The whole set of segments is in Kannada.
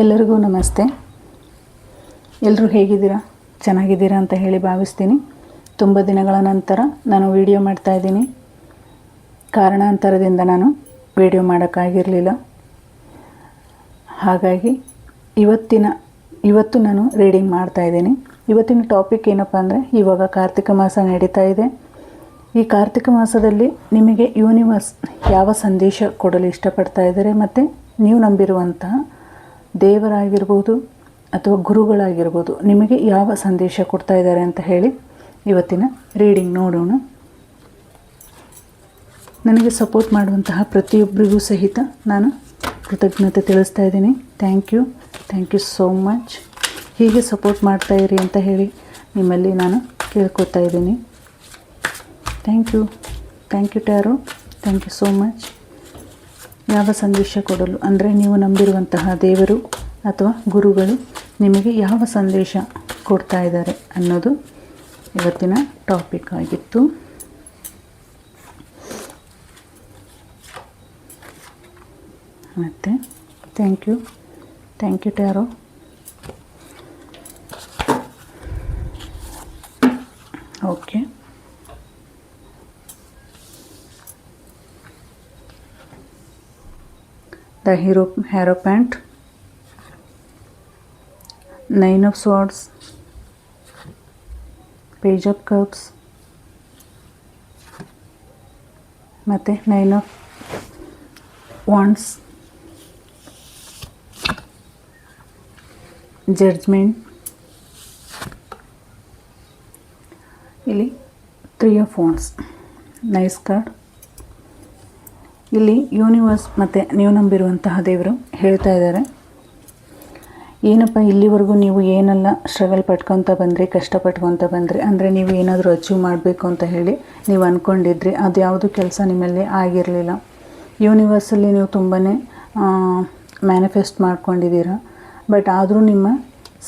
ಎಲ್ಲರಿಗೂ ನಮಸ್ತೆ. ಎಲ್ಲರೂ ಹೇಗಿದ್ದೀರಾ? ಚೆನ್ನಾಗಿದ್ದೀರಾ ಅಂತ ಹೇಳಿ ಭಾವಿಸ್ತೀನಿ. ತುಂಬ ದಿನಗಳ ನಂತರ ನಾನು ವಿಡಿಯೋ ಮಾಡ್ತಾಯಿದ್ದೀನಿ ಕಾರಣಾಂತರದಿಂದ ನಾನು ವಿಡಿಯೋ ಮಾಡೋಕ್ಕಾಗಿರಲಿಲ್ಲ. ಹಾಗಾಗಿ ಇವತ್ತಿನ, ಇವತ್ತು ನಾನು ರೀಡಿಂಗ್ ಮಾಡ್ತಾಯಿದ್ದೀನಿ ಇವತ್ತಿನ ಟಾಪಿಕ್ ಏನಪ್ಪ ಅಂದರೆ ಇವಾಗ ಕಾರ್ತಿಕ ಮಾಸ ನಡೀತಾ ಇದೆ. ಈ ಕಾರ್ತಿಕ ಮಾಸದಲ್ಲಿ ನಿಮಗೆ ಯೂನಿವರ್ಸ್ ಯಾವ ಸಂದೇಶ ಕೊಡಲು ಇಷ್ಟಪಡ್ತಾ ಇದ್ದಾರೆ ಮತ್ತು ನೀವು ನಂಬಿರುವಂತಹ ದೇವರಾಗಿರ್ಬೋದು ಅಥವಾ ಗುರುಗಳಾಗಿರ್ಬೋದು ನಿಮಗೆ ಯಾವ ಸಂದೇಶ ಕೊಡ್ತಾ ಇದ್ದಾರೆ ಅಂತ ಹೇಳಿ ಇವತ್ತಿನ ರೀಡಿಂಗ್ ನೋಡೋಣ. ನನಗೆ ಸಪೋರ್ಟ್ ಮಾಡುವಂತಹ ಪ್ರತಿಯೊಬ್ಬರಿಗೂ ಸಹಿತ ನಾನು ಕೃತಜ್ಞತೆ ತಿಳಿಸ್ತಾ ಇದ್ದೀನಿ. Thank you thank you so much ಹೀಗೆ ಸಪೋರ್ಟ್ ಮಾಡ್ತಾ ಇರಿ ಅಂತ ಹೇಳಿ ನಿಮ್ಮಲ್ಲಿ ನಾನು ಕೇಳ್ಕೊತಾ ಇದ್ದೀನಿ. Thank you thank you tarot thank you so much ಯಾವ ಸಂದೇಶ ಕೊಡಲು? ಅಂದರೆ ನೀವು ನಂಬಿರುವಂತಹ ದೇವರು ಅಥವಾ ಗುರುಗಳು ನಿಮಗೆ ಯಾವ ಸಂದೇಶ ಕೊಡ್ತಾ ಇದ್ದಾರೆ ಅನ್ನೋದು ಇವತ್ತಿನ ಟಾಪಿಕ್ ಆಗಿತ್ತು. ಮತ್ತು thank you thank you tarot okay the hero hierophant nine of swords page of cups ಮತ್ತು ನೈನ್ ಆಫ್ ವಾಂಡ್ಸ್ ಜಡ್ಜ್ಮೆಂಟ್ ಇಲ್ಲಿ three of wands nice card ಇಲ್ಲಿ ಯೂನಿವರ್ಸ್ ಮತ್ತು ನೀವು ನಂಬಿರುವಂತಹ ದೇವರು ಹೇಳ್ತಾ ಇದ್ದಾರೆ. ಏನಪ್ಪ, ಇಲ್ಲಿವರೆಗೂ ನೀವು ಏನೆಲ್ಲ ಸ್ಟ್ರಗಲ್ ಪಟ್ಕೊತ ಬಂದ್ರಿ, ಕಷ್ಟಪಟ್ಕೊತ ಬಂದ್ರಿ? ಅಂದರೆ ನೀವು ಏನಾದರೂ ಅಚೀವ್ ಮಾಡಬೇಕು ಅಂತ ಹೇಳಿ ನೀವು ಅಂದ್ಕೊಂಡಿದ್ರಿ ಅದು ಯಾವುದು ಕೆಲಸ ನಿಮ್ಮಲ್ಲಿ ಆಗಿರಲಿಲ್ಲ. ಯೂನಿವರ್ಸಲ್ಲಿ ನೀವು ತುಂಬಾ ಮ್ಯಾನಿಫೆಸ್ಟ್ ಮಾಡ್ಕೊಂಡಿದ್ದೀರ. ಬಟ್ ಆದರೂ ನಿಮ್ಮ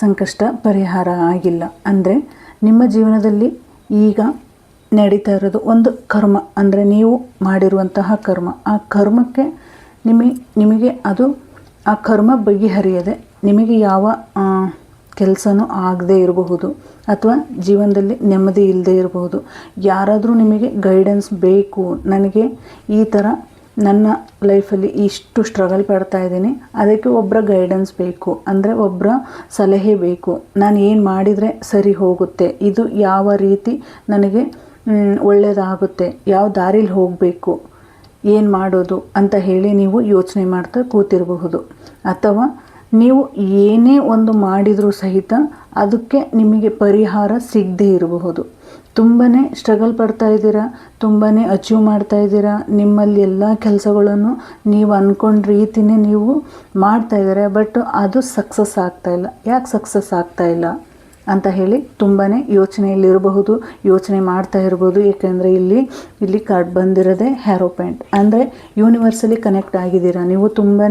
ಸಂಕಷ್ಟ ಪರಿಹಾರ ಆಗಿಲ್ಲ. ಅಂದರೆ ನಿಮ್ಮ ಜೀವನದಲ್ಲಿ ಈಗ ನಡೀತಾ ಇರೋದು ಒಂದು ಕರ್ಮ. ಅಂದರೆ ನೀವು ಮಾಡಿರುವಂತಹ ಕರ್ಮ. ಆ ಕರ್ಮಕ್ಕೆ ನಿಮಗೆ ನಿಮಗೆ ಅದು, ಆ ಕರ್ಮ ಬಗೆಹರಿಯದೆ ನಿಮಗೆ ಯಾವ ಕೆಲಸನೂ ಆಗದೇ ಇರಬಹುದು ಅಥವಾ ಜೀವನದಲ್ಲಿ ನೆಮ್ಮದಿ ಇಲ್ಲದೆ ಇರಬಹುದು. ಯಾರಾದರೂ ನಿಮಗೆ ಗೈಡೆನ್ಸ್ ಬೇಕು, ನನಗೆ ಈ ಥರ ನನ್ನ ಲೈಫಲ್ಲಿ ಇಷ್ಟು ಸ್ಟ್ರಗಲ್ ಪಡ್ತಾ ಇದ್ದೀನಿ, ಅದಕ್ಕೆ ಒಬ್ಬರ ಗೈಡೆನ್ಸ್ ಬೇಕು, ಅಂದರೆ ಒಬ್ಬರ ಸಲಹೆ ಬೇಕು. ನಾನು ಏನು ಮಾಡಿದರೆ ಸರಿ ಹೋಗುತ್ತೆ? ಇದು ಯಾವ ರೀತಿ ನನಗೆ ಒಳ್ಳೆಯದಾಗುತ್ತೆ ಯಾವ ದಾರಿಲಿ ಹೋಗಬೇಕು? ಏನು ಮಾಡೋದು ಅಂತ ಹೇಳಿ ನೀವು ಯೋಚನೆ ಮಾಡ್ತಾ ಕೂತಿರಬಹುದು. ಅಥವಾ ನೀವು ಏನೇ ಒಂದು ಮಾಡಿದರೂ ಸಹಿತ ಅದಕ್ಕೆ ನಿಮಗೆ ಪರಿಹಾರ ಸಿಗದೇ ಇರಬಹುದು. ತುಂಬಾ ಸ್ಟ್ರಗಲ್ ಪಡ್ತಾ ಇದ್ದೀರಾ? ತುಂಬಾ ಅಚೀವ್ ಮಾಡ್ತಾ ಇದ್ದೀರಾ? ನಿಮ್ಮಲ್ಲಿ ಎಲ್ಲ ಕೆಲಸಗಳನ್ನು ನೀವು ಅಂದ್ಕೊಂಡ ರೀತಿಯೇ ನೀವು ಮಾಡ್ತಾ ಇದ್ದಾರೆ, ಬಟ್ ಅದು ಸಕ್ಸಸ್ ಆಗ್ತಾ ಇಲ್ಲ. ಯಾಕೆ ಸಕ್ಸಸ್ ಆಗ್ತಾ ಇಲ್ಲ? ಅಂತ ಹೇಳಿ ತುಂಬಾ ಯೋಚನೆಯಲ್ಲಿರಬಹುದು, ಯೋಚನೆ ಮಾಡ್ತಾ ಇರ್ಬೋದು ಏಕೆಂದರೆ ಇಲ್ಲಿ ಇಲ್ಲಿ ಕಾರ್ಡ್ ಬಂದಿರೋದೇ ಹ್ಯಾರೋಪ್ಯಾಂಟ್ ಅಂದರೆ ಯೂನಿವರ್ಸಲಿ ಕನೆಕ್ಟ್ ಆಗಿದ್ದೀರಾ? ನೀವು ತುಂಬಾ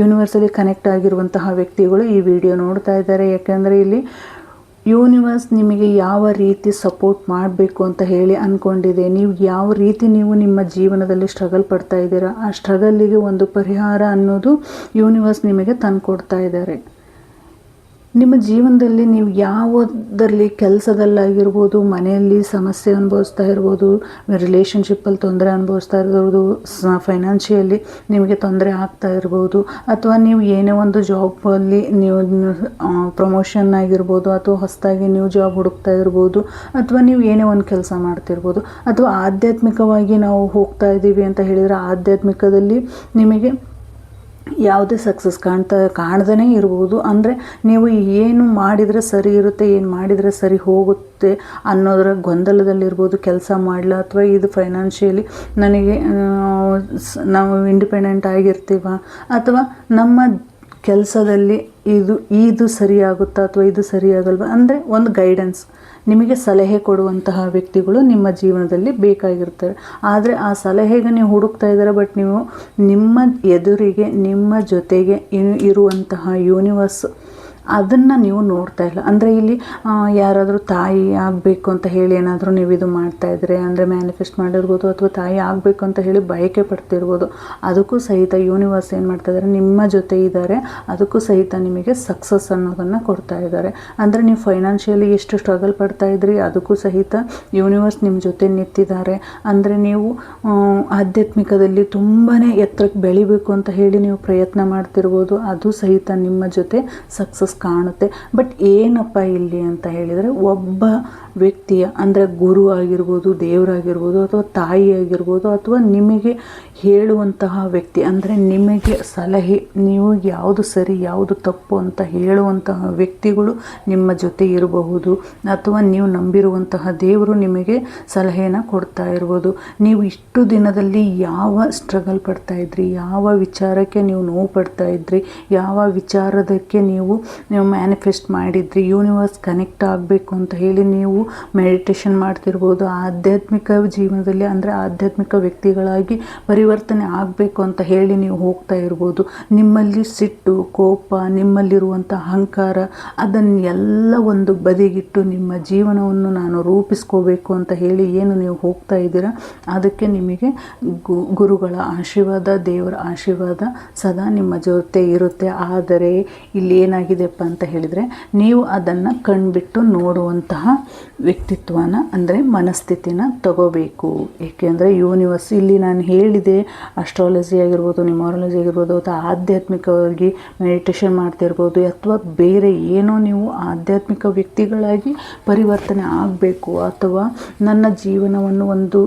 ಯೂನಿವರ್ಸಲಿ ಕನೆಕ್ಟ್ ಆಗಿರುವಂತಹ ವ್ಯಕ್ತಿಗಳು ಈ ವಿಡಿಯೋ ನೋಡ್ತಾ ಇದ್ದಾರೆ. ಯಾಕೆಂದರೆ ಇಲ್ಲಿ ಯೂನಿವರ್ಸ್ ನಿಮಗೆ ಯಾವ ರೀತಿ ಸಪೋರ್ಟ್ ಮಾಡಬೇಕು ಅಂತ ಹೇಳಿ ಅಂದ್ಕೊಂಡಿದೆ ನೀವು ಯಾವ ರೀತಿ ನೀವು ನಿಮ್ಮ ಜೀವನದಲ್ಲಿ ಸ್ಟ್ರಗಲ್ ಪಡ್ತಾ ಇದ್ದೀರಾ? ಆ ಸ್ಟ್ರಗಲ್ಲಿಗೆ ಒಂದು ಪರಿಹಾರ ಅನ್ನೋದು ಯೂನಿವರ್ಸ್ ನಿಮಗೆ ತಂದುಕೊಡ್ತಾ ಇದ್ದಾರೆ. ನಿಮ್ಮ ಜೀವನದಲ್ಲಿ ನೀವು ಯಾವುದರಲ್ಲಿ ಕೆಲಸದಲ್ಲಾಗಿರ್ಬೋದು, ಮನೆಯಲ್ಲಿ ಸಮಸ್ಯೆ ಅನುಭವಿಸ್ತಾ ಇರ್ಬೋದು ರಿಲೇಷನ್ಶಿಪ್ಪಲ್ಲಿ ತೊಂದರೆ ಅನುಭವಿಸ್ತಾ ಇರ್ಬೋದು ಫೈನಾನ್ಷಿಯಲಿ ನಿಮಗೆ ತೊಂದರೆ ಆಗ್ತಾ ಇರ್ಬೋದು, ಅಥವಾ ನೀವು ಏನೇ ಒಂದು ಜಾಬಲ್ಲಿ ನೀವು ಪ್ರಮೋಷನ್ ಆಗಿರ್ಬೋದು, ಅಥವಾ ಹೊಸದಾಗಿ ನೀವು ಜಾಬ್ ಹುಡುಕ್ತಾ ಇರ್ಬೋದು, ಅಥವಾ ನೀವು ಏನೇ ಒಂದು ಕೆಲಸ ಮಾಡ್ತಿರ್ಬೋದು, ಅಥವಾ ಆಧ್ಯಾತ್ಮಿಕವಾಗಿ ನಾವು ಹೋಗ್ತಾ ಇದ್ದೀವಿ ಅಂತ ಹೇಳಿದರೆ ಆಧ್ಯಾತ್ಮಿಕದಲ್ಲಿ ನಿಮಗೆ ಯಾವುದೇ ಸಕ್ಸಸ್ ಕಾಣ್ತಾ ಕಾಣ್ದೇ ಇರ್ಬೋದು. ಅಂದರೆ ನೀವು ಏನು ಮಾಡಿದರೆ ಸರಿ ಇರುತ್ತೆ, ಏನು ಮಾಡಿದರೆ ಸರಿ ಹೋಗುತ್ತೆ ಅನ್ನೋದರ ಗೊಂದಲದಲ್ಲಿರ್ಬೋದು. ಕೆಲಸ ಮಾಡಲ ಅಥವಾ ಇದು ಫೈನಾನ್ಷಿಯಲಿ ನನಗೆ ನಾವು ಇಂಡಿಪೆಂಡೆಂಟ್ ಆಗಿರ್ತೀವ? ಅಥವಾ ನಮ್ಮ ಕೆಲಸದಲ್ಲಿ ಇದು ಇದು ಸರಿಯಾಗುತ್ತಾ ಅಥವಾ ಇದು ಸರಿಯಾಗಲ್ವಾ ಅಂದರೆ ಒಂದು ಗೈಡೆನ್ಸ್ ನಿಮಗೆ ಸಲಹೆ ಕೊಡುವಂತಹ ವ್ಯಕ್ತಿಗಳು ನಿಮ್ಮ ಜೀವನದಲ್ಲಿ ಬೇಕಾಗಿರ್ತಾರೆ. ಆದರೆ ಆ ಸಲಹೆಗೆ ನೀವು ಹುಡುಕ್ತಾ ಇದ್ದಾರೆ ಬಟ್ ನೀವು ನಿಮ್ಮ ಎದುರಿಗೆ, ನಿಮ್ಮ ಜೊತೆಗೆ ಇರುವಂತಹ ಯೂನಿವರ್ಸ್ ಅದನ್ನು ನೀವು ನೋಡ್ತಾ ಇಲ್ಲ. ಅಂದರೆ ಇಲ್ಲಿ ಯಾರಾದರೂ ತಾಯಿ ಆಗಬೇಕು ಅಂತ ಹೇಳಿ ಏನಾದರೂ ನೀವು ಇದು ಮಾಡ್ತಾ ಇದ್ರೆ, ಅಂದರೆ ಮ್ಯಾನಿಫೆಸ್ಟ್ ಮಾಡಿರ್ಬೋದು ಅಥವಾ ತಾಯಿ ಆಗಬೇಕು ಅಂತ ಹೇಳಿ ಬಯಕೆ ಪಡ್ತಿರ್ಬೋದು, ಅದಕ್ಕೂ ಸಹಿತ ಯೂನಿವರ್ಸ್ ಏನು ಮಾಡ್ತಾ ಇದ್ದಾರೆ ನಿಮ್ಮ ಜೊತೆ ಇದ್ದಾರೆ ಅದಕ್ಕೂ ಸಹಿತ ನಿಮಗೆ ಸಕ್ಸಸ್ ಅನ್ನೋದನ್ನು ಕೊಡ್ತಾ ಇದ್ದಾರೆ ಅಂದರೆ ನೀವು ಫೈನಾನ್ಷಿಯಲಿ ಎಷ್ಟು ಸ್ಟ್ರಗಲ್ ಪಡ್ತಾ ಇದ್ರಿ, ಅದಕ್ಕೂ ಸಹಿತ ಯೂನಿವರ್ಸ್ ನಿಮ್ಮ ಜೊತೆ ನಿಂತಿದ್ದಾರೆ. ಅಂದರೆ ನೀವು ಆಧ್ಯಾತ್ಮಿಕದಲ್ಲಿ ತುಂಬಾ ಎತ್ತರಕ್ಕೆ ಬೆಳಿಬೇಕು ಅಂತ ಹೇಳಿ ನೀವು ಪ್ರಯತ್ನ ಮಾಡ್ತಿರ್ಬೋದು, ಅದು ಸಹಿತ ನಿಮ್ಮ ಜೊತೆ ಸಕ್ಸಸ್ ಕಾಣುತ್ತೆ. ಬಟ್ ಏನಪ್ಪ ಇಲ್ಲಿ ಅಂತ ಹೇಳಿದರೆ ಒಬ್ಬ ವ್ಯಕ್ತಿಯ ಅಂದರೆ ಗುರು ಆಗಿರ್ಬೋದು, ದೇವರಾಗಿರ್ಬೋದು ಅಥವಾ ತಾಯಿ ಆಗಿರ್ಬೋದು ಅಥವಾ ನಿಮಗೆ ಹೇಳುವಂತಹ ವ್ಯಕ್ತಿ ಅಂದರೆ ನಿಮಗೆ ಸಲಹೆ, ನೀವು ಯಾವುದು ಸರಿ, ಯಾವುದು ತಪ್ಪು ಅಂತ ಹೇಳುವಂತಹ ವ್ಯಕ್ತಿಗಳು ನಿಮ್ಮ ಜೊತೆ ಇರಬಹುದು. ಅಥವಾ ನೀವು ನಂಬಿರುವಂತಹ ದೇವರು ನಿಮಗೆ ಸಲಹೆಯನ್ನು ಕೊಡ್ತಾ ಇರ್ಬೋದು. ನೀವು ಇಷ್ಟು ದಿನದಲ್ಲಿ ಯಾವ ಸ್ಟ್ರಗಲ್ ಪಡ್ತಾ ಇದ್ರಿ? ಯಾವ ವಿಚಾರಕ್ಕೆ ನೀವು ನೋವು ಪಡ್ತಾ ಇದ್ರಿ? ಯಾವ ವಿಚಾರದಕ್ಕೆ ನೀವು ನೀವು ಮ್ಯಾನಿಫೆಸ್ಟ್ ಮಾಡಿದ್ರಿ ಯೂನಿವರ್ಸ್ ಕನೆಕ್ಟ್ ಆಗಬೇಕು ಅಂತ ಹೇಳಿ ನೀವು ಮೆಡಿಟೇಷನ್ ಮಾಡ್ತಿರ್ಬೋದು. ಆಧ್ಯಾತ್ಮಿಕ ಜೀವನದಲ್ಲಿ ಅಂದರೆ ಆಧ್ಯಾತ್ಮಿಕ ವ್ಯಕ್ತಿಗಳಾಗಿ ಪರಿವರ್ತನೆ ಆಗಬೇಕು ಅಂತ ಹೇಳಿ ನೀವು ಹೋಗ್ತಾ ಇರ್ಬೋದು. ನಿಮ್ಮಲ್ಲಿ ಸಿಟ್ಟು, ಕೋಪ ನಿಮ್ಮಲ್ಲಿರುವಂಥ ಅಹಂಕಾರ ಅದನ್ನೆಲ್ಲ ಒಂದು ಬದಿಗಿಟ್ಟು ನಿಮ್ಮ ಜೀವನವನ್ನು ನಾನು ರೂಪಿಸ್ಕೋಬೇಕು ಅಂತ ಹೇಳಿ ಏನು ನೀವು ಹೋಗ್ತಾ ಇದ್ದೀರಾ, ಅದಕ್ಕೆ ನಿಮಗೆ ಗುರುಗಳ ಆಶೀರ್ವಾದ, ದೇವರ ಆಶೀರ್ವಾದ ಸದಾ ನಿಮ್ಮ ಜೊತೆ ಇರುತ್ತೆ. ಆದರೆ ಇಲ್ಲಿ ಅಂತ ಹೇಳಿದರೆ ನೀವು ಅದನ್ನು ಕಣ್ಬಿಟ್ಟು ನೋಡುವಂತಹ ವ್ಯಕ್ತಿತ್ವನ, ಅಂದರೆ ಮನಸ್ಥಿತಿನ ತಗೋಬೇಕು. ಏಕೆಂದರೆ ಯೂನಿವರ್ಸ್ ಇಲ್ಲಿ ನಾನು ಹೇಳಿದೆ ಅಸ್ಟ್ರಾಲಜಿ ಆಗಿರ್ಬೋದು ನ್ಯೂಮರಾಲಜಿ ಆಗಿರ್ಬೋದು, ಅಥವಾ ಆಧ್ಯಾತ್ಮಿಕವಾಗಿ ಮೆಡಿಟೇಷನ್ ಮಾಡ್ತಿರ್ಬೋದು, ಅಥವಾ ಬೇರೆ ಏನೋ ನೀವು ಆಧ್ಯಾತ್ಮಿಕ ವ್ಯಕ್ತಿಗಳಾಗಿ ಪರಿವರ್ತನೆ ಆಗಬೇಕು, ಅಥವಾ ನನ್ನ ಜೀವನವನ್ನು ಒಂದು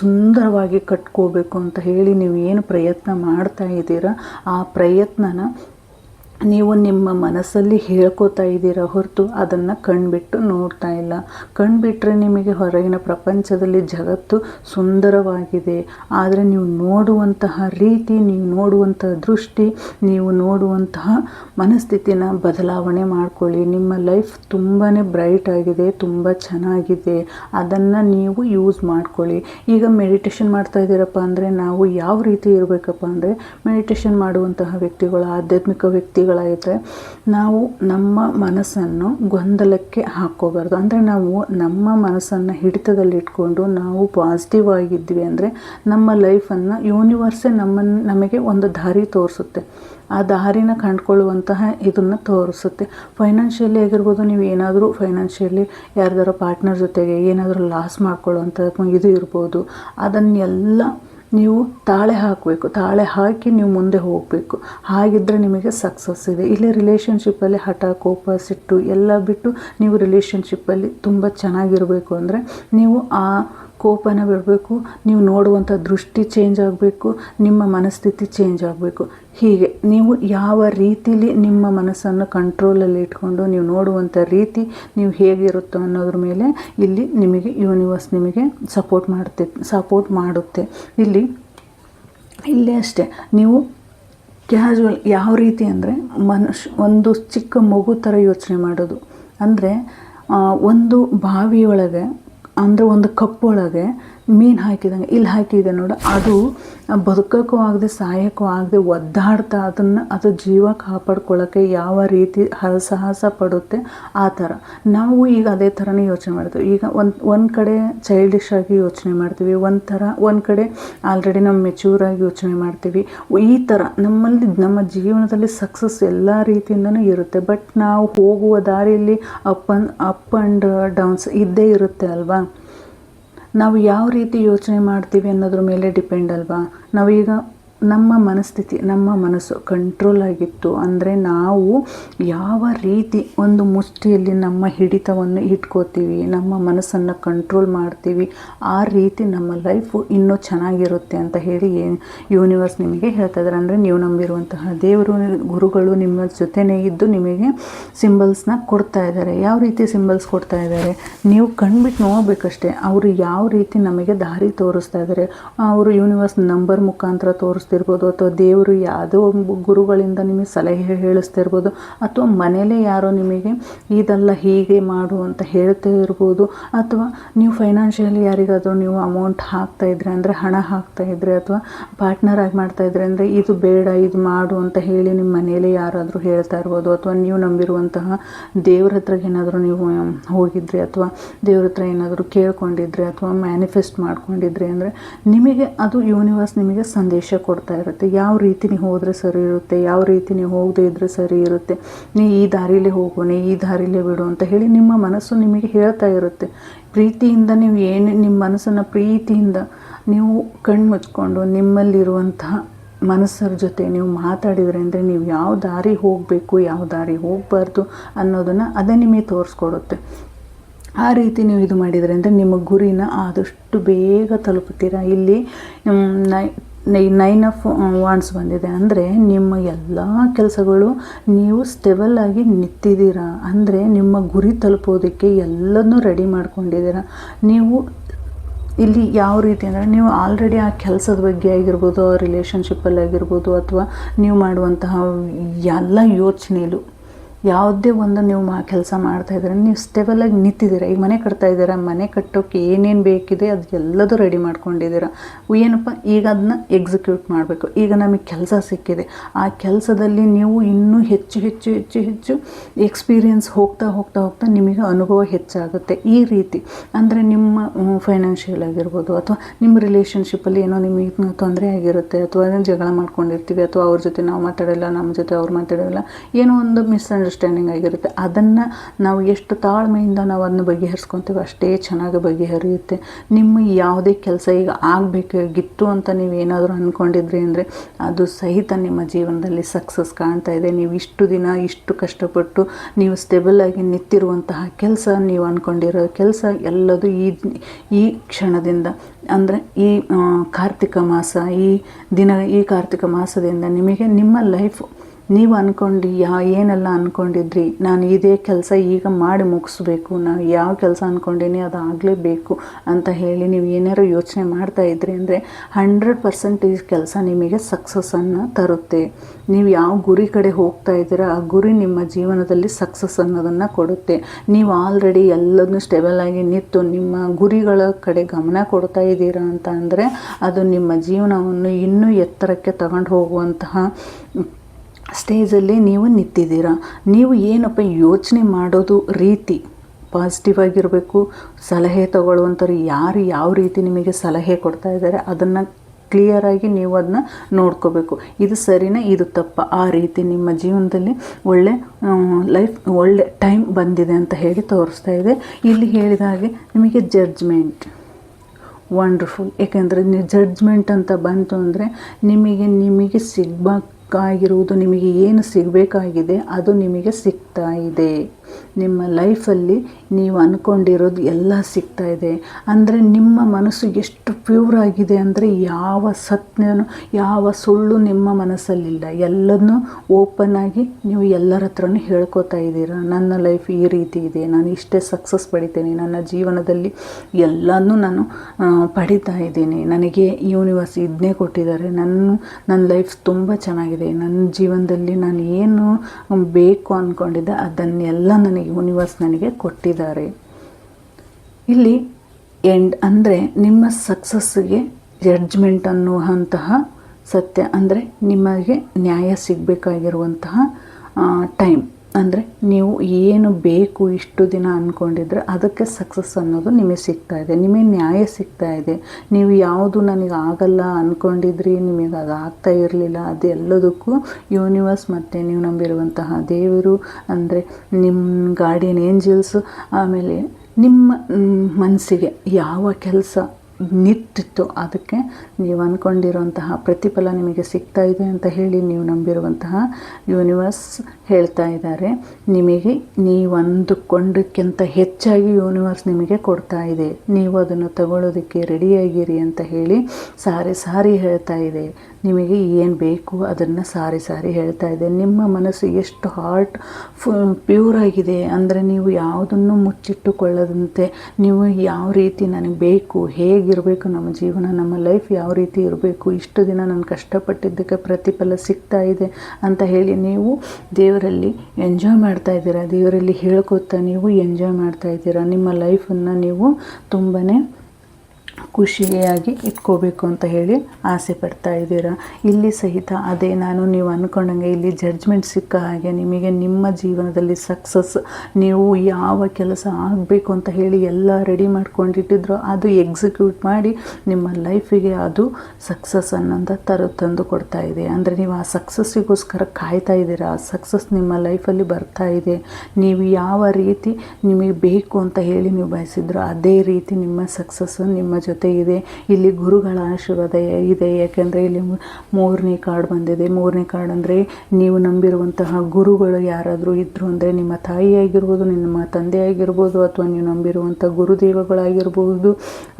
ಸುಂದರವಾಗಿ ಕಟ್ಕೋಬೇಕು ಅಂತ ಹೇಳಿ ನೀವು ಏನು ಪ್ರಯತ್ನ ಮಾಡ್ತಾ ಇದ್ದೀರಾ, ಆ ಪ್ರಯತ್ನನ ನೀವು ನಿಮ್ಮ ಮನಸ್ಸಲ್ಲಿ ಹೇಳ್ಕೊತಾ ಇದ್ದೀರ ಹೊರತು ಅದನ್ನು ಕಣ್ಬಿಟ್ಟು ನೋಡ್ತಾ ಇಲ್ಲ. ಕಣ್ಬಿಟ್ರೆ ನಿಮಗೆ ಹೊರಗಿನ ಪ್ರಪಂಚದಲ್ಲಿ ಜಗತ್ತು ಸುಂದರವಾಗಿದೆ. ಆದರೆ ನೀವು ನೋಡುವಂತಹ ರೀತಿ, ನೀವು ನೋಡುವಂತಹ ದೃಷ್ಟಿ, ನೀವು ನೋಡುವಂತಹ ಮನಸ್ಥಿತಿನ ಬದಲಾವಣೆ ಮಾಡ್ಕೊಳ್ಳಿ. ನಿಮ್ಮ ಲೈಫ್ ತುಂಬಾ ಬ್ರೈಟ್ ಆಗಿದೆ, ತುಂಬ ಚೆನ್ನಾಗಿದೆ. ಅದನ್ನು ನೀವು ಯೂಸ್ ಮಾಡ್ಕೊಳ್ಳಿ. ಈಗ ಮೆಡಿಟೇಷನ್ ಮಾಡ್ತಾ ಇದ್ದೀರಪ್ಪ ಅಂದರೆ ನಾವು ಯಾವ ರೀತಿ ಇರಬೇಕಪ್ಪ ಅಂದರೆ ಮೆಡಿಟೇಷನ್ ಮಾಡುವಂತಹ ವ್ಯಕ್ತಿಗಳು, ಆಧ್ಯಾತ್ಮಿಕ ವ್ಯಕ್ತಿಗಳಾಗಿದ್ದರೆ ನಾವು ನಮ್ಮ ಮನಸ್ಸನ್ನು ಗೊಂದಲಕ್ಕೆ ಹಾಕ್ಕೋಬಾರ್ದು ಅಂದರೆ ನಾವು ನಮ್ಮ ಮನಸ್ಸನ್ನು ಹಿಡಿತದಲ್ಲಿಟ್ಕೊಂಡು ನಾವು ಪಾಸಿಟಿವ್ ಆಗಿದ್ವಿ ಅಂದರೆ ನಮ್ಮ ಲೈಫನ್ನು ಯೂನಿವರ್ಸೇ ನಮ್ಮನ್ನು ನಮಗೆ ಒಂದು ದಾರಿ ತೋರಿಸುತ್ತೆ. ಆ ದಾರಿನ ಕಂಡುಕೊಳ್ಳುವಂತಹ ಇದನ್ನು ತೋರಿಸುತ್ತೆ. ಫೈನಾನ್ಷಿಯಲಿ ಆಗಿರ್ಬೋದು ನೀವು ಏನಾದರೂ ಫೈನಾನ್ಷಿಯಲಿ ಯಾರ್ದಾರ ಪಾರ್ಟ್ನರ್ ಜೊತೆಗೆ ಏನಾದರೂ ಲಾಸ್ ಮಾಡ್ಕೊಳ್ಳುವಂಥ ಇದು ಇರ್ಬೋದು. ಅದನ್ನೆಲ್ಲ ನೀವು ತಾಳೆ ಹಾಕಬೇಕು, ತಾಳೆ ಹಾಕಿ ನೀವು ಮುಂದೆ ಹೋಗಬೇಕು. ಹಾಗಿದ್ದರೆ ನಿಮಗೆ ಸಕ್ಸಸ್ ಇದೆ. ಇಲ್ಲೇ ರಿಲೇಷನ್ಶಿಪ್ಪಲ್ಲಿ ಹಠ, ಕೋಪ, ಸಿಟ್ಟು ಎಲ್ಲ ಬಿಟ್ಟು ನೀವು ರಿಲೇಷನ್ಶಿಪ್ಪಲ್ಲಿ ತುಂಬ ಚೆನ್ನಾಗಿರಬೇಕು ಅಂದರೆ ನೀವು ಆ ಕೋಪನ ಬಿಡಬೇಕು, ನೀವು ನೋಡುವಂಥ ದೃಷ್ಟಿ ಚೇಂಜ್ ಆಗಬೇಕು, ನಿಮ್ಮ ಮನಸ್ಥಿತಿ ಚೇಂಜ್ ಆಗಬೇಕು. ಹೀಗೆ ನೀವು ಯಾವ ರೀತಿಲಿ ನಿಮ್ಮ ಮನಸ್ಸನ್ನು ಕಂಟ್ರೋಲಲ್ಲಿ ಇಟ್ಕೊಂಡು ನೀವು ನೋಡುವಂಥ ರೀತಿ ನೀವು ಹೇಗಿರುತ್ತೋ ಅನ್ನೋದ್ರ ಮೇಲೆ ಇಲ್ಲಿ ನಿಮಗೆ ಯೂನಿವರ್ಸ್ ನಿಮಗೆ ಸಪೋರ್ಟ್ ಮಾಡುತ್ತೆ ಸಪೋರ್ಟ್ ಮಾಡುತ್ತೆ. ಇಲ್ಲಿ ಇಲ್ಲಿ ಅಷ್ಟೇ, ನೀವು ಕ್ಯಾಶುವಲ್ ಯಾವ ರೀತಿ ಅಂದರೆ ಮನುಷ್ಯ, ಒಂದು ಚಿಕ್ಕ ಮಗು ಥರ ಯೋಚನೆ ಮಾಡೋದು. ಅಂದರೆ ಒಂದು ಬಾವಿಯೊಳಗೆ ಅಂದರೆ ಒಂದು ಕಪ್ಪೊಳಗೆ ಮೀನು ಹಾಕಿದಂಗೆ ಇಲ್ಲಿ ಹಾಕಿದೆ ನೋಡು. ಅದು ಬದುಕೋಕ್ಕೂ ಆಗದೆ, ಸಾಯೋಕ್ಕೂ ಆಗದೆ, ಒದ್ದಾಡ್ತಾ ಅದನ್ನು, ಅದು ಜೀವ ಕಾಪಾಡ್ಕೊಳ್ಳೋಕ್ಕೆ ಯಾವ ರೀತಿ ಹರಸಾಹಸ ಪಡುತ್ತೆ, ಆ ಥರ. ನಾವು ಈಗ ಅದೇ ಥರನೇ ಯೋಚನೆ ಮಾಡ್ತೀವಿ. ಈಗ ಒಂದು ಒಂದು ಕಡೆ ಚೈಲ್ಡಿಶ್ ಆಗಿ ಯೋಚನೆ ಮಾಡ್ತೀವಿ, ಒಂದು ಥರ, ಒಂದು ಕಡೆ ಆಲ್ರೆಡಿ ನಮ್ಮ ಮೆಚ್ಯೂರ್ ಆಗಿ ಯೋಚನೆ ಮಾಡ್ತೀವಿ. ಈ ಥರ ನಮ್ಮಲ್ಲಿ, ನಮ್ಮ ಜೀವನದಲ್ಲಿ ಸಕ್ಸಸ್ ಎಲ್ಲ ರೀತಿಯಿಂದನೂ ಇರುತ್ತೆ. ಬಟ್ ನಾವು ಹೋಗುವ ದಾರಿಯಲ್ಲಿ ಅಪ್ ಅಪ್ ಆ್ಯಂಡ್ ಡೌನ್ಸ್ ಇದ್ದೇ ಇರುತ್ತೆ ಅಲ್ವಾ? ನಾವು ಯಾವ ರೀತಿ ಯೋಚನೆ ಮಾಡ್ತೀವಿ ಅನ್ನೋದ್ರ ಮೇಲೆ ಡಿಪೆಂಡ್ ಅಲ್ವಾ? ನಾವೀಗ ನಮ್ಮ ಮನಸ್ಥಿತಿ, ನಮ್ಮ ಮನಸ್ಸು ಕಂಟ್ರೋಲ್ ಆಗಿತ್ತು ಅಂದರೆ ನಾವು ಯಾವ ರೀತಿ ಒಂದು ಮುಷ್ಟಿಯಲ್ಲಿ ನಮ್ಮ ಹಿಡಿತವನ್ನು ಇಟ್ಕೋತೀವಿ, ನಮ್ಮ ಮನಸ್ಸನ್ನು ಕಂಟ್ರೋಲ್ ಮಾಡ್ತೀವಿ, ಆ ರೀತಿ ನಮ್ಮ ಲೈಫು ಇನ್ನೂ ಚೆನ್ನಾಗಿರುತ್ತೆ ಅಂತ ಹೇಳಿ ಯೂನಿವರ್ಸ್ ನಿಮಗೆ ಹೇಳ್ತಾ ಇದ್ದಾರೆ. ಅಂದರೆ ನೀವು ನಂಬಿರುವಂತಹ ದೇವರು, ಗುರುಗಳು ನಿಮ್ಮ ಜೊತೆನೇ ಇದ್ದು ನಿಮಗೆ ಸಿಂಬಲ್ಸ್ನ ಕೊಡ್ತಾ ಇದ್ದಾರೆ. ಯಾವ ರೀತಿ ಸಿಂಬಲ್ಸ್ ಕೊಡ್ತಾ ಇದ್ದಾರೆ? ನೀವು ಕಣ್ಬಿಟ್ಟು ನೋಡಬೇಕಷ್ಟೇ. ಅವರು ಯಾವ ರೀತಿ ನಮಗೆ ದಾರಿ ತೋರಿಸ್ತಾ ಇದ್ದಾರೆ? ಅವರು ಯೂನಿವರ್ಸ್ ನಂಬರ್ ಮುಖಾಂತರ ತೋರಿಸ್ತಾ ತೋರಿಸ್ತಿರ್ಬೋದು ಅಥವಾ ದೇವರು ಯಾವುದೋ ಒಂದು ಗುರುಗಳಿಂದ ನಿಮಗೆ ಸಲಹೆ ಹೇಳಿಸ್ತಿರ್ಬೋದು ಅಥವಾ ಮನೆಯಲ್ಲೇ ಯಾರೋ ನಿಮಗೆ ಇದೆಲ್ಲ ಹೀಗೆ ಮಾಡು ಅಂತ ಹೇಳ್ತಾ ಇರ್ಬೋದು ಅಥವಾ ನೀವು ಫೈನಾನ್ಷಿಯಲಿ ಯಾರಿಗಾದರೂ ನೀವು ಅಮೌಂಟ್ ಹಾಕ್ತಾ ಇದ್ರೆ ಅಂದರೆ ಹಣ ಹಾಕ್ತಾ ಇದ್ರೆ ಅಥವಾ ಪಾರ್ಟ್ನರ್ ಆಗಿ ಮಾಡ್ತಾ ಇದ್ರೆ ಅಂದರೆ ಇದು ಬೇಡ, ಇದು ಮಾಡು ಅಂತ ಹೇಳಿ ನಿಮ್ಮ ಮನೇಲಿ ಯಾರಾದರೂ ಹೇಳ್ತಾ ಇರ್ಬೋದು ಅಥವಾ ನೀವು ನಂಬಿರುವಂತಹ ದೇವ್ರ ಹತ್ರ ಏನಾದರೂ ನೀವು ಹೋಗಿದ್ರಿ ಅಥವಾ ದೇವ್ರ ಹತ್ರ ಏನಾದರೂ ಕೇಳ್ಕೊಂಡಿದ್ರೆ ಅಥವಾ ಮ್ಯಾನಿಫೆಸ್ಟ್ ಮಾಡ್ಕೊಂಡಿದ್ರಿ ಅಂದರೆ ನಿಮಗೆ ಅದು ಯೂನಿವರ್ಸ್ ನಿಮಗೆ ಸಂದೇಶ ಕೊಡ್ತಾ ಇರುತ್ತೆ. ಯಾವ ರೀತಿ ನೀವು ಹೋದರೆ ಸರಿ ಇರುತ್ತೆ, ಯಾವ ರೀತಿ ನೀವು ಹೋಗದೇ ಇದ್ದರೆ ಸರಿ ಇರುತ್ತೆ, ನೀ ಈ ದಾರಿಲೇ ಹೋಗು, ನೀ ಈ ದಾರಿಲೇ ಬಿಡು ಅಂತ ಹೇಳಿ ನಿಮ್ಮ ಮನಸ್ಸು ನಿಮಗೆ ಹೇಳ್ತಾ ಇರುತ್ತೆ. ಪ್ರೀತಿಯಿಂದ ನೀವು ಏನು, ನಿಮ್ಮ ಮನಸ್ಸನ್ನು ಪ್ರೀತಿಯಿಂದ ನೀವು ಕಣ್ಣು ಮುಚ್ಕೊಂಡು ನಿಮ್ಮಲ್ಲಿರುವಂತಹ ಮನಸ್ಸರ ಜೊತೆ ನೀವು ಮಾತಾಡಿದರೆ ಅಂದರೆ ನೀವು ಯಾವ ದಾರಿ ಹೋಗಬೇಕು, ಯಾವ ದಾರಿ ಹೋಗಬಾರ್ದು ಅನ್ನೋದನ್ನು ಅದೇ ನಿಮಗೆ ತೋರಿಸ್ಕೊಡುತ್ತೆ. ಆ ರೀತಿ ನೀವು ಇದು ಮಾಡಿದರೆ ಅಂದರೆ ನಿಮ್ಮ ಗುರಿನ ಆದಷ್ಟು ಬೇಗ ತಲುಪುತ್ತೀರಾ? ಇಲ್ಲಿ ನೈ ನೈನ್ ಆಫ್ ವಾಂಡ್ಸ್ ಬಂದಿದೆ ಅಂದರೆ ನಿಮ್ಮ ಎಲ್ಲ ಕೆಲಸಗಳು ನೀವು ಸ್ಟೆಬಲ್ ಆಗಿ ನಿಂತಿದ್ದೀರಾ ಅಂದರೆ ನಿಮ್ಮ ಗುರಿ ತಲುಪೋದಕ್ಕೆ ಎಲ್ಲನೂ ರೆಡಿ ಮಾಡ್ಕೊಂಡಿದ್ದೀರಾ. ನೀವು ಇಲ್ಲಿ ಯಾವ ರೀತಿ ಅಂದರೆ ನೀವು ಆಲ್ರೆಡಿ ಆ ಕೆಲಸದ ಬಗ್ಗೆ ಆಗಿರ್ಬೋದು ರಿಲೇಷನ್ಶಿಪ್ಪಲ್ಲಿ ಆಗಿರ್ಬೋದು ಅಥವಾ ನೀವು ಮಾಡುವಂತಹ ಎಲ್ಲ ಯೋಚನೆಲು ಯಾವುದೇ ಒಂದು ನೀವು ಮಾ ಕೆಲಸ ಮಾಡ್ತಾಯಿದ್ದೀರ ನೀವು ಸ್ಟೇಬಲಾಗಿ ನಿಂತಿದ್ದೀರ ಈಗ ಮನೆ ಕಟ್ತಾ ಇದ್ದೀರಾ, ಮನೆ ಕಟ್ಟೋಕ್ಕೆ ಏನೇನು ಬೇಕಿದೆ ಅದು ಎಲ್ಲದೂ ರೆಡಿ ಮಾಡ್ಕೊಂಡಿದ್ದೀರ. ಏನಪ್ಪ, ಈಗ ಅದನ್ನ ಎಕ್ಸಿಕ್ಯೂಟ್ ಮಾಡಬೇಕು. ಈಗ ನಮಗೆ ಕೆಲಸ ಸಿಕ್ಕಿದೆ. ಆ ಕೆಲಸದಲ್ಲಿ ನೀವು ಇನ್ನೂ ಹೆಚ್ಚು ಹೆಚ್ಚು ಹೆಚ್ಚು ಹೆಚ್ಚು ಎಕ್ಸ್ಪೀರಿಯನ್ಸ್ ಹೋಗ್ತಾ ಹೋಗ್ತಾ ಹೋಗ್ತಾ ನಿಮಗೆ ಅನುಭವ ಹೆಚ್ಚಾಗುತ್ತೆ. ಈ ರೀತಿ. ಅಂದರೆ ನಿಮ್ಮ ಫೈನಾನ್ಷಿಯಲ್ ಆಗಿರ್ಬೋದು ಅಥವಾ ನಿಮ್ಮ ರಿಲೇಷನ್ಶಿಪ್ಪಲ್ಲಿ ಏನೋ ನಿಮಗೆ ತೊಂದರೆ ಆಗಿರುತ್ತೆ ಅಥವಾ ಜಗಳ ಮಾಡ್ಕೊಂಡಿರ್ತೀವಿ ಅಥವಾ ಅವ್ರ ಜೊತೆ ನಾವು ಮಾತಾಡೋಲ್ಲ, ನಮ್ಮ ಜೊತೆ ಅವ್ರು ಮಾತಾಡೋಲ್ಲ, ಏನೋ ಒಂದು ಅಂಡರ್ಸ್ಟ್ಯಾಂಡಿಂಗ್ ಆಗಿರುತ್ತೆ. ಅದನ್ನು ನಾವು ಎಷ್ಟು ತಾಳ್ಮೆಯಿಂದ ನಾವು ಅದನ್ನು ಬಗೆಹರಿಸ್ಕೊತೀವಿ ಅಷ್ಟೇ ಚೆನ್ನಾಗಿ ಬಗೆಹರಿಯುತ್ತೆ. ನಿಮ್ಮ ಯಾವುದೇ ಕೆಲಸ ಈಗ ಆಗಬೇಕಾಗಿತ್ತು ಅಂತ ನೀವು ಏನಾದರೂ ಅಂದ್ಕೊಂಡಿದ್ರಿ ಅಂದರೆ ಅದು ಸಹಿತ ನಿಮ್ಮ ಜೀವನದಲ್ಲಿ ಸಕ್ಸಸ್ ಕಾಣ್ತಾ ಇದೆ. ನೀವು ಇಷ್ಟು ದಿನ ಇಷ್ಟು ಕಷ್ಟಪಟ್ಟು ನೀವು ಸ್ಟೆಬಲ್ ಆಗಿ ನಿಂತಿರುವಂತಹ ಕೆಲಸ ನೀವು ಅಂದ್ಕೊಂಡಿರೋ ಕೆಲಸ ಎಲ್ಲದು ಈ ಈ ಕ್ಷಣದಿಂದ. ಅಂದರೆ ಈ ಕಾರ್ತಿಕ ಮಾಸ, ಈ ದಿನ, ಈ ಕಾರ್ತಿಕ ಮಾಸದಿಂದ ನಿಮಗೆ ನಿಮ್ಮ ಲೈಫ್ ನೀವು ಅಂದ್ಕೊಂಡು ಯಾ ಏನೆಲ್ಲ ಅಂದ್ಕೊಂಡಿದ್ರಿ ನಾನು ಇದೇ ಕೆಲಸ ಈಗ ಮಾಡಿ ಮುಗಿಸ್ಬೇಕು. ನಾನು ಯಾವ ಕೆಲಸ ಅಂದ್ಕೊಂಡಿನಿ ಅದು ಆಗಲೇಬೇಕು ಅಂತ ಹೇಳಿ ನೀವು ಏನಾರು ಯೋಚನೆ ಮಾಡ್ತಾ ಇದ್ರಿ ಅಂದರೆ ಹಂಡ್ರೆಡ್ ಪರ್ಸೆಂಟ್ ಈ ಕೆಲಸ ನಿಮಗೆ ಸಕ್ಸಸ್ಸನ್ನು ತರುತ್ತೆ. ನೀವು ಯಾವ ಗುರಿ ಕಡೆ ಹೋಗ್ತಾ ಇದ್ದೀರಾ, ಆ ಗುರಿ ನಿಮ್ಮ ಜೀವನದಲ್ಲಿ ಸಕ್ಸಸ್ ಅನ್ನೋದನ್ನು ಕೊಡುತ್ತೆ. ನೀವು ಆಲ್ರೆಡಿ ಎಲ್ಲದನ್ನೂ ಸ್ಟೆಬಲ್ ಆಗಿ ನಿಂತು ನಿಮ್ಮ ಗುರಿಗಳ ಕಡೆ ಗಮನ ಕೊಡ್ತಾ ಇದ್ದೀರಾ ಅಂತ ಅಂದರೆ ಅದು ನಿಮ್ಮ ಜೀವನವನ್ನು ಇನ್ನೂ ಎತ್ತರಕ್ಕೆ ತಗೊಂಡು ಹೋಗುವಂತಹ ಸ್ಟೇಜಲ್ಲಿ ನೀವು ನಿಂತಿದ್ದೀರ? ನೀವು ಏನಪ್ಪ ಯೋಚನೆ ಮಾಡೋದು ರೀತಿ? ಪಾಸಿಟಿವ್ ಆಗಿರಬೇಕು, ಸಲಹೆ ತಗೊಳ್ಳುವಂಥವ್ರು ಯಾರು ಯಾವ ರೀತಿ ನಿಮಗೆ ಸಲಹೆ ಕೊಡ್ತಾ ಇದ್ದಾರೆ ಅದನ್ನು ಕ್ಲಿಯರಾಗಿ ನೀವು ಅದನ್ನ ನೋಡ್ಕೋಬೇಕು. ಇದು ಸರಿನಾ, ಇದು ತಪ್ಪ? ಆ ರೀತಿ ನಿಮ್ಮ ಜೀವನದಲ್ಲಿ ಒಳ್ಳೆ ಲೈಫ್ ಒಳ್ಳೆ ಟೈಮ್ ಬಂದಿದೆ ಅಂತ ಹೇಳಿ ತೋರಿಸ್ತಾ ಇದೆ. ಇಲ್ಲಿ ಹೇಳಿದ ಹಾಗೆ ನಿಮಗೆ ಜಡ್ಜ್ಮೆಂಟ್ ವಂಡರ್ಫುಲ್ ಏಕೆಂದರೆ ಜಡ್ಜ್ಮೆಂಟ್ ಅಂತ ಬಂತು ಅಂದರೆ ನಿಮಗೆ ನಿಮಗೆ ಸಿಗ್ಬೇಕು ಆಗಿರುವುದು ನಿಮಗೆ ಏನು ಸಿಗಬೇಕಾಗಿದೆ ಅದು ನಿಮಗೆ ಸಿಗ್ತಾ ಇದೆ. ನಿಮ್ಮ ಲೈಫಲ್ಲಿ ನೀವು ಅಂದ್ಕೊಂಡಿರೋದು ಎಲ್ಲ ಸಿಗ್ತಾ ಇದೆ. ಅಂದರೆ ನಿಮ್ಮ ಮನಸ್ಸು ಎಷ್ಟು ಪ್ಯೂರ್ ಆಗಿದೆ ಅಂದರೆ ಯಾವ ಸತ್ಯನೂ, ಯಾವ ಸುಳ್ಳು ನಿಮ್ಮ ಮನಸ್ಸಲ್ಲಿಲ್ಲ. ಎಲ್ಲದನ್ನೂ ಓಪನ್ ಆಗಿ ನೀವು ಎಲ್ಲರ ಹತ್ರನೂ ಹೇಳ್ಕೊತಾ ಇದ್ದೀರ. ನನ್ನ ಲೈಫ್ ಈ ರೀತಿ ಇದೆ. ನಾನು ಇಷ್ಟೇ ಸಕ್ಸಸ್ ಪಡಿತೇನೆ. ನನ್ನ ಜೀವನದಲ್ಲಿ ಎಲ್ಲನೂ ನಾನು ಪಡಿತಾ ಇದ್ದೀನಿ. ನನಗೆ ಯೂನಿವರ್ಸ್ ಇದನ್ನೇ ಕೊಟ್ಟಿದ್ದಾರೆ. ನನ್ನ ನನ್ನ ಲೈಫ್ ತುಂಬ ಚೆನ್ನಾಗಿದೆ. ನನ್ನ ಜೀವನದಲ್ಲಿ ನಾನು ಏನು ಬೇಕು ಅಂದ್ಕೊಂಡಿದ್ದೆ ಅದನ್ನೆಲ್ಲ ನನಗೆ ಯೂನಿವರ್ಸ್ ನನಗೆ ಕೊಟ್ಟಿದ್ದಾರೆ. ಇಲ್ಲಿ ಎಂಡ್ ಅಂದರೆ ನಿಮ್ಮ ಸಕ್ಸಸ್ಗೆ ಜಡ್ಜ್ಮೆಂಟ್ ಅನ್ನುವಂತಹ ಸತ್ಯ ಅಂದರೆ ನಿಮಗೆ ನ್ಯಾಯ ಸಿಗಬೇಕಾಗಿರುವಂತಹ ಟೈಮ್ ಅಂದರೆ ನೀವು ಏನು ಬೇಕು ಇಷ್ಟು ದಿನ ಅಂದ್ಕೊಂಡಿದ್ರೆ ಅದಕ್ಕೆ ಸಕ್ಸಸ್ ಅನ್ನೋದು ನಿಮಗೆ ಸಿಗ್ತಾ ಇದೆ, ನಿಮಗೆ ನ್ಯಾಯ ಸಿಗ್ತಾ ಇದೆ. ನೀವು ಯಾವುದು ನನಗೆ ಆಗಲ್ಲ ಅಂದ್ಕೊಂಡಿದ್ರಿ ನಿಮಗೆ ಅದು ಆಗ್ತಾ ಇರಲಿಲ್ಲ ಅದೆಲ್ಲದಕ್ಕೂ ಯೂನಿವರ್ಸ್ ಮತ್ತು ನೀವು ನಂಬಿರುವಂತಹ ದೇವರು ಅಂದರೆ ನಿಮ್ಮ ಗಾರ್ಡಿಯನ್ ಏಂಜಲ್ಸ್ ಆಮೇಲೆ ನಿಮ್ಮ ಮನಸ್ಸಿಗೆ ಯಾವ ಕೆಲಸ ನಿಂತಿತ್ತು ಅದಕ್ಕೆ ನೀವು ಅಂದ್ಕೊಂಡಿರುವಂತಹ ಪ್ರತಿಫಲ ನಿಮಗೆ ಸಿಗ್ತಾ ಇದೆ ಅಂತ ಹೇಳಿ ನೀವು ನಂಬಿರುವಂತಹ ಯೂನಿವರ್ಸ್ ಹೇಳ್ತಾ ಇದ್ದಾರೆ. ನಿಮಗೆ ನೀವು ಅಂದುಕೊಂಡಕ್ಕಿಂತ ಹೆಚ್ಚಾಗಿ ಯೂನಿವರ್ಸ್ ನಿಮಗೆ ಕೊಡ್ತಾ ಇದೆ. ನೀವು ಅದನ್ನು ತಗೊಳ್ಳೋದಕ್ಕೆ ರೆಡಿಯಾಗಿರಿ ಅಂತ ಹೇಳಿ ಸಾರಿ ಸಾರಿ ಹೇಳ್ತಾ ಇದೆ. ನಿಮಗೆ ಏನು ಬೇಕು ಅದನ್ನು ಸಾರಿ ಸಾರಿ ಹೇಳ್ತಾ ಇದೆ ನಿಮ್ಮ ಮನಸ್ಸು ಎಷ್ಟು ಹಾರ್ಟ್ ಫು ಪ್ಯೂರ್ ಆಗಿದೆ ಅಂದರೆ ನೀವು ಯಾವುದನ್ನು ಮುಚ್ಚಿಟ್ಟುಕೊಳ್ಳದಂತೆ, ನೀವು ಯಾವ ರೀತಿ ನನಗೆ ಬೇಕು, ಹೇಗಿರಬೇಕು ನಮ್ಮ ಜೀವನ, ನಮ್ಮ ಲೈಫ್ ಯಾವ ರೀತಿ ಇರಬೇಕು, ಇಷ್ಟು ದಿನ ನಾನು ಕಷ್ಟಪಟ್ಟಿದ್ದಕ್ಕೆ ಪ್ರತಿಫಲ ಸಿಗ್ತಾ ಇದೆ ಅಂತ ಹೇಳಿ ನೀವು ದೇವರಲ್ಲಿ ಎಂಜಾಯ್ ಮಾಡ್ತಾ ಇದ್ದೀರಾ? ದೇವರಲ್ಲಿ ಹೇಳ್ಕೊತಾ ನೀವು ಎಂಜಾಯ್ ಮಾಡ್ತಾ ಇದ್ದೀರಾ? ನಿಮ್ಮ ಲೈಫನ್ನು ನೀವು ತುಂಬಾ ಖುಷಿಯಾಗಿ ಇಟ್ಕೋಬೇಕು ಅಂತ ಹೇಳಿ ಆಸೆ ಪಡ್ತಾ ಇದ್ದೀರಾ? ಇಲ್ಲಿ ಸಹಿತ ಅದೇ ನಾನು ನೀವು ಅಂದ್ಕೊಂಡಂಗೆ ಇಲ್ಲಿ ಜಡ್ಜ್ಮೆಂಟ್ ಸಿಕ್ಕ ಹಾಗೆ ನಿಮಗೆ ನಿಮ್ಮ ಜೀವನದಲ್ಲಿ ಸಕ್ಸಸ್ ನೀವು ಯಾವ ಕೆಲಸ ಆಗಬೇಕು ಅಂತ ಹೇಳಿ ಎಲ್ಲ ರೆಡಿ ಮಾಡ್ಕೊಂಡಿಟ್ಟಿದ್ರು ಅದು ಎಕ್ಸಿಕ್ಯೂಟ್ ಮಾಡಿ ನಿಮ್ಮ ಲೈಫಿಗೆ ಅದು ಸಕ್ಸಸ್ ಅನ್ನೋಂಥ ತರ ತಂದು ಕೊಡ್ತಾ ಇದೆ. ಅಂದರೆ ನೀವು ಆ ಸಕ್ಸಸ್ಸಿಗೋಸ್ಕರ ಕಾಯ್ತಾ ಇದ್ದೀರಾ? ಆ ಸಕ್ಸಸ್ ನಿಮ್ಮ ಲೈಫಲ್ಲಿ ಬರ್ತಾ ಇದೆ. ನೀವು ಯಾವ ರೀತಿ ನಿಮಗೆ ಬೇಕು ಅಂತ ಹೇಳಿ ನೀವು ಬಯಸಿದ್ರು ಅದೇ ರೀತಿ ನಿಮ್ಮ ಸಕ್ಸಸ್ಸು ನಿಮ್ಮ ಜೊತೆ ಇದೆ ಇಲ್ಲಿ ಗುರುಗಳ ಆಶೀರ್ವಾದ ಇದೆ. ಯಾಕೆಂದರೆ ಇಲ್ಲಿ ಮೂರನೇ ಕಾರ್ಡ್ ಬಂದಿದೆ. ಮೂರನೇ ಕಾರ್ಡ್ ಅಂದರೆ ನೀವು ನಂಬಿರುವಂತಹ ಗುರುಗಳು ಯಾರಾದರೂ ಇದ್ದರು ಅಂದರೆ ನಿಮ್ಮ ತಾಯಿ ಆಗಿರ್ಬೋದು ನಿಮ್ಮ ತಂದೆ ಆಗಿರ್ಬೋದು, ಅಥವಾ ನೀವು ನಂಬಿರುವಂಥ ಗುರುದೇವಗಳಾಗಿರ್ಬೋದು,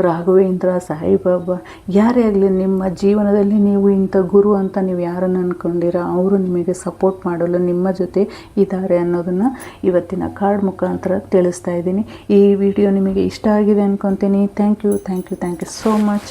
ರಾಘವೇಂದ್ರ, ಸಾಯಿಬಾಬಾ, ಯಾರೇ ಆಗಲಿ ನಿಮ್ಮ ಜೀವನದಲ್ಲಿ ನೀವು ಇಂಥ ಗುರು ಅಂತ ನೀವು ಯಾರನ್ನು ಅಂದ್ಕೊಂಡಿರ ಅವರು ನಿಮಗೆ ಸಪೋರ್ಟ್ ಮಾಡಲು ನಿಮ್ಮ ಜೊತೆ ಇದ್ದಾರೆ ಅನ್ನೋದನ್ನು ಇವತ್ತಿನ ಕಾರ್ಡ್ ಮುಖಾಂತರ ತಿಳಿಸ್ತಾ ಇದ್ದೀನಿ. ಈ ವಿಡಿಯೋ ನಿಮಗೆ ಇಷ್ಟ ಆಗಿದೆ ಅನ್ಕೊತೀನಿ. Thank you. Thank you. Thank you so much